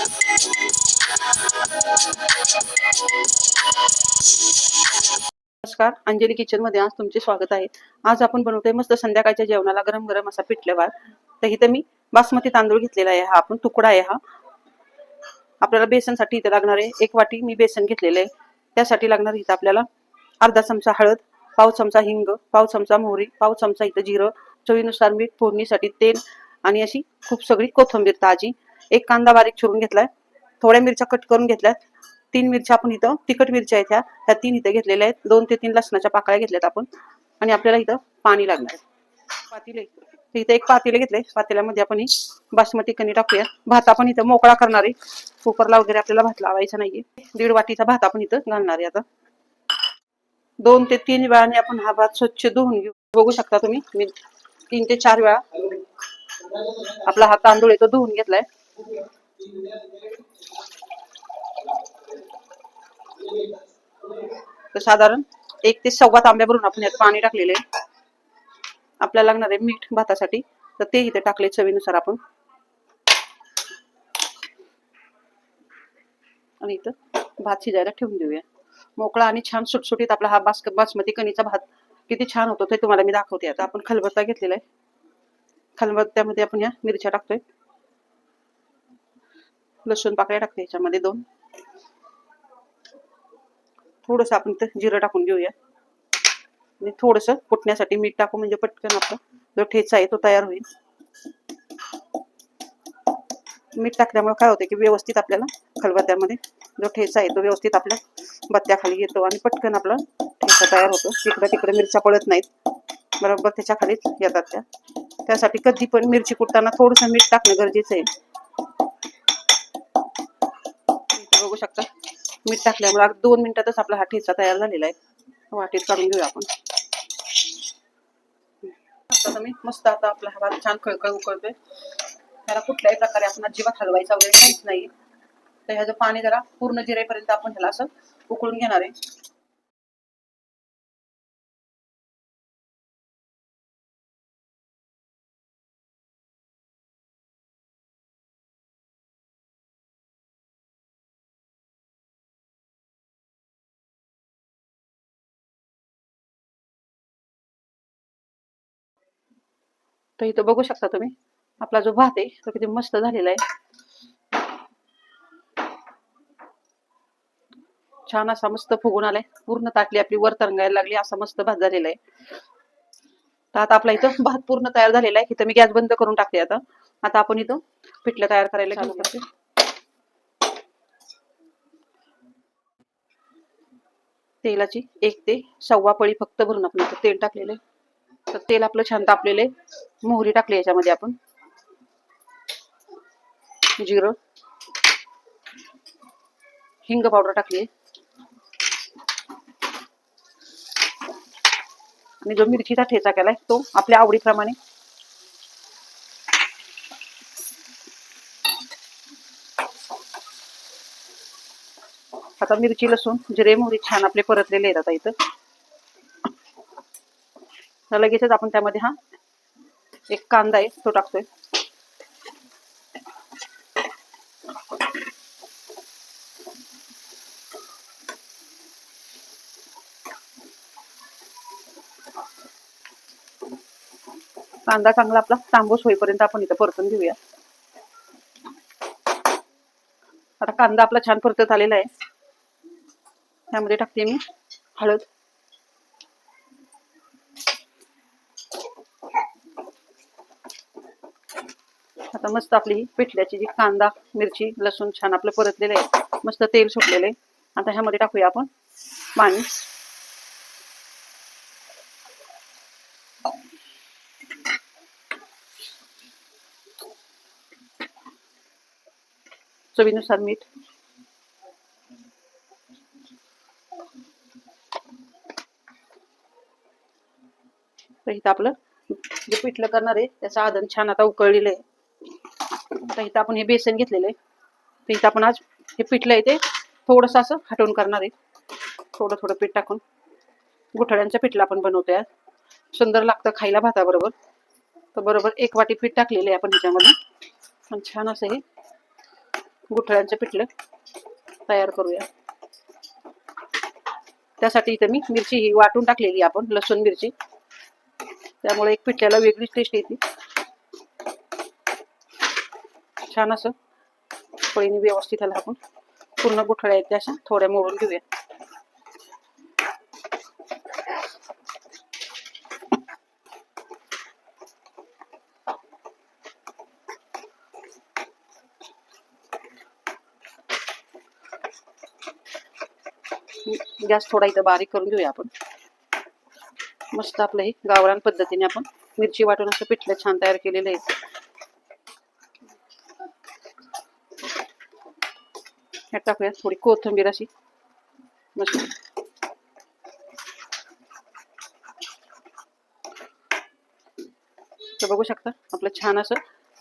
नमस्कार अंजली किचनमध्ये आज तुमचे स्वागत आहे. आज आपण बनवतोय मस्त संध्याकाळच्या जेवणाला गरम गरम असा पिठले तर इथं मी बासमती तांदूळ घेतलेला आहे हा आपण तुकडा आहे हा. आपल्याला बेसनसाठी इथं लागणार आहे एक वाटी मी बेसन घेतलेलं आहे. त्यासाठी लागणार इथं आपल्याला अर्धा चमचा हळद पाव चमचा हिंग पाव चमचा मोहरी पाव चमचा इथं जिरं चवीनुसार मीठ फोडणीसाठी तेल आणि अशी खूप सगळी कोथिंबीर ताजी एक कांदा बारीक चिरून घेतलाय. थोड्या मिरच्या कट करून घेतल्यात. तीन मिरच्या आपण इथं तिखट मिरच्या आहेत ह्या. तीन इथं घेतलेल्या आहेत. दोन ते तीन लसणाच्या पाकळ्या घेतल्यात आपण. आणि आपल्याला इथं पाणी लागणार आहे. पातेले. इथं एक पातेले घेतले पातेल्यामध्ये आपण ही बासमती कणी टाकूया. भात आपण इथं मोकळा करणार आहे. कुकरला वगैरे आपल्याला भात लावायचा नाहीये. दीड वाटीचा भात आपण इथं घालणार आहे आता. दोन ते तीन वेळाने आपण हा भात स्वच्छ धुवून घेऊ. बघू शकता तुम्ही. मी तीन ते चार वेळा आपला हा तांदूळ इथं धुवून घेतलाय. तर साधारण एक ते सव्वा तांब्या भरून आपण यात पाणी टाकलेले आपल्याला लागणार आहे मीठ भातासाठी. तर ते इथे टाकले चवीनुसार आपण. आणि इथं भात शिजायला ठेवून देऊया. मोकळा आणि छान सुटसुटीत आपला हा बास्क बासमती कणीचा भात किती छान होतो ते तुम्हाला मी दाखवते. आता आपण खलबत्ता घेतलेला आहे. खलबत्त्यामध्ये आपण या मिरच्या टाकतोय. लसूण पाकळ्या टाकते याच्यामध्ये दोन. थोडस आपण इथं जिरं टाकून घेऊया. आणि थोडस फुटण्यासाठी मीठ टाकू म्हणजे पटकन आपला जो ठेचा आहे तो तयार होईल. मीठ टाकल्यामुळे काय होतं की व्यवस्थित आपल्याला खलबत्त्यामध्ये जो ठेचा आहे तो व्यवस्थित आपल्या बत्त्याखाली येतो आणि पटकन आपला ठेचा तयार होतो. तिकडं तिकडे मिरच्या पडत नाहीत. बरोबर त्याच्या खालीच येतात त्या. त्यासाठी कधी पण मिरची कुटताना थोडंसं मीठ टाकणं गरजेचं आहे. बघू शकता. मीठ टाकल्यामुळे दोन मिनिटातच आपला हा ठेचा तयार झालेला आहे. वाटीत काढून घेऊया आपण. आता मी मस्त आता आपला हा भात छान खळखळ उकळतोय. त्याला कुठल्याही प्रकारे आपण अजिबात हलवायचा वगैरे काहीच नाही. तर ह्याचं पाणी जरा पूर्ण जिरेपर्यंत आपण ह्याला असं उकळून घेणार आहे. तर इथं बघू शकता तुम्ही. आपला जो भात आहे तो किती मस्त झालेला आहे. छान असा मस्त फुगून आलाय. पूर्ण ताटली आपली वर तरंगायला लागली असा मस्त भात झालेला आहे. तर आता आपला इथं भात पूर्ण तयार झालेला आहे. इथं मी गॅस बंद करून टाकते आता. आता आपण इथं पिठलं तयार करायला चालू करते तेलाची एक ते सव्वा पळी फक्त भरून आपण इथं तेल टाकलेलं आहे. तर तेल आपलं छान तापलेले मोहरी टाकली याच्यामध्ये आपण. जिरं. हिंग पावडर टाकली आणि जो मिरचीचा ठेचा केलाय तो आपल्या आवडीप्रमाणे. आता मिरची लसूण जिरे मोहरी छान आपले परतलेले आहेत आता इथं. तर लगेचच आपण त्यामध्ये हा एक कांदा आहे तो टाकतोय. कांदा चांगला आपला तांबूस होईपर्यंत आपण इथं परतून घेऊया. आता कांदा आपला छान परतत आलेला आहे. त्यामध्ये टाकते मी हळद. आता मस्त आपली पिठल्याची जी कांदा मिरची लसूण छान आपलं परतलेलं आहे. मस्त तेल सुटलेलं आहे. आता ह्यामध्ये टाकूया आपण पाणी. चवीनुसार मीठ. तर इथं आपलं जे पिठलं करणार आहे त्याचं आदन छान आता उकळलेलं आहे. तर इथं आपण हे बेसन घेतलेलं आहे. तर इथं आपण आज हे पिठलं आहे ते थोडंसं असं हटवून करणार आहे. थोडं थोडं पीठ टाकून. गुठळ्यांचं पिठलं आपण बनवतोय आज. सुंदर लागतं खायला भाताबरोबर. तर बरोबर एक वाटी पीठ टाकलेलं आहे आपण ह्याच्यामध्ये. पण छान असं हे गुठळ्यांचं पिठलं तयार करूया. त्यासाठी इथं मी मिरची ही वाटून टाकलेली आपण लसूण मिरची. त्यामुळे एक पिठल्याला वेगळीच टेस्ट येते. छान असं. पळीने व्यवस्थित आलं आपण. पूर्ण गुठळ्या आहेत अशा. थोड्या मोडून घेऊया. गॅस थोडा इथं बारीक करून घेऊया आपण. मस्त आपलं हे गावरान पद्धतीने आपण मिरची वाटून असं पिठलं छान तयार केलेलं आहे. ह्यात टाकूया थोडी कोथिंबीर अशी मस्त तर बघू शकता आपलं छान असं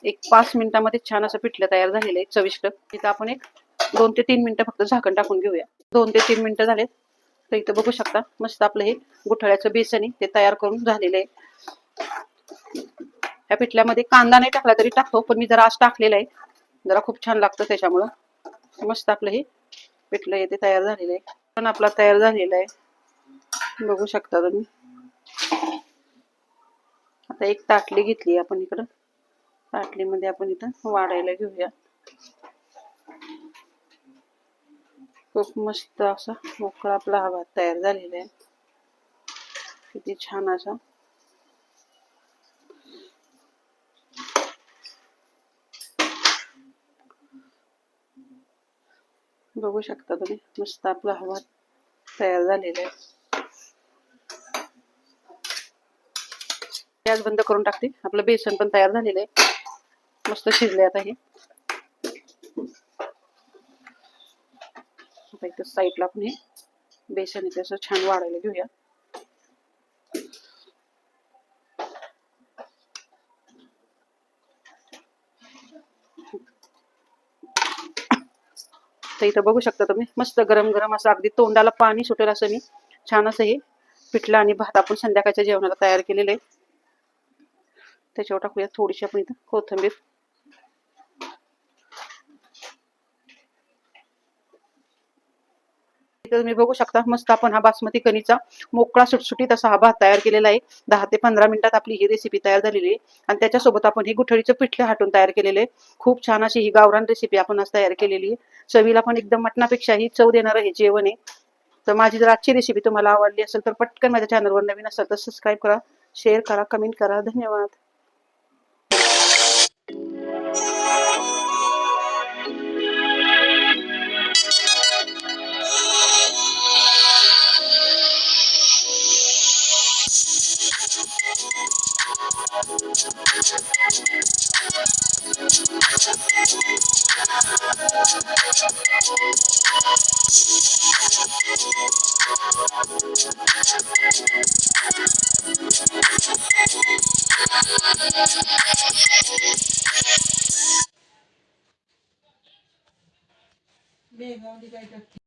एक पाच मिनिटामध्ये छान असं पिठलं तयार झालेलं आहे चविष्ट. तिथं आपण एक दोन ते तीन मिनिटं फक्त झाकण टाकून घेऊया. दोन ते तीन मिनिटं झालेत. तर इथं बघू शकता मस्त आपलं हे गुठळ्याचं बेसन आहे ते तयार करून झालेलं आहे. ह्या पिठल्यामध्ये कांदा नाही टाकला तरी टाकतो पण मी जरा आज टाकलेला आहे. जरा खूप छान लागतं त्याच्यामुळं. मस्त आपलं हे पिठलं आहे ते तयार झालेलं आहे. पण आपला तयार झालेला आहे. बघू शकता तुम्ही. आता एक ताटली घेतली आपण इकडं. ताटलीमध्ये आपण इथं वाढायला घेऊया. खूप मस्त असा मोकळा आपला हा भात तयार झालेला आहे. किती छान असा. बघू शकता तुम्ही. मस्त आपला हवा तयार झालेला आहे. गॅस बंद करून टाकते. आपलं बेसन पण तयार झालेलं आहे. मस्त शिजले आता हे. साईडला आपण हे बेसन इथे असं छान वाढायला घेऊया. तर इथं बघू शकता तुम्ही. मस्त गरम गरम असं अगदी तोंडाला पाणी सुटेल असं मी. छान असं हे पिठलं आणि भात आपण संध्याकाळच्या जेवणाला तयार केलेलं आहे. त्याच्यावर टाकूया थोडीशी आपण इथं कोथिंबीर. इथं तुम्ही बघू शकता मस्त आपण हा बासमती कणीचा मोकळा सुटसुटीत असा हा भात तयार केलेला आहे. दहा ते पंधरा मिनिटात आपली ही रेसिपी तयार झालेली आहे. आणि त्याच्यासोबत आपण हे गुठळीचं पिठलं हाटून तयार केलेले आहे. खूप छान अशी ही गावरान रेसिपी आपण आज तयार केलेली आहे. चवीला पण एकदम मटणापेक्षाही चव देणारं हे जेवण आहे. तर माझी जर आजची रेसिपी तुम्हाला आवडली असेल तर पटकन माझ्या चॅनलवर नवीन असेल तर सबस्क्राईब करा शेअर करा कमेंट करा. धन्यवाद. Bene, non direi che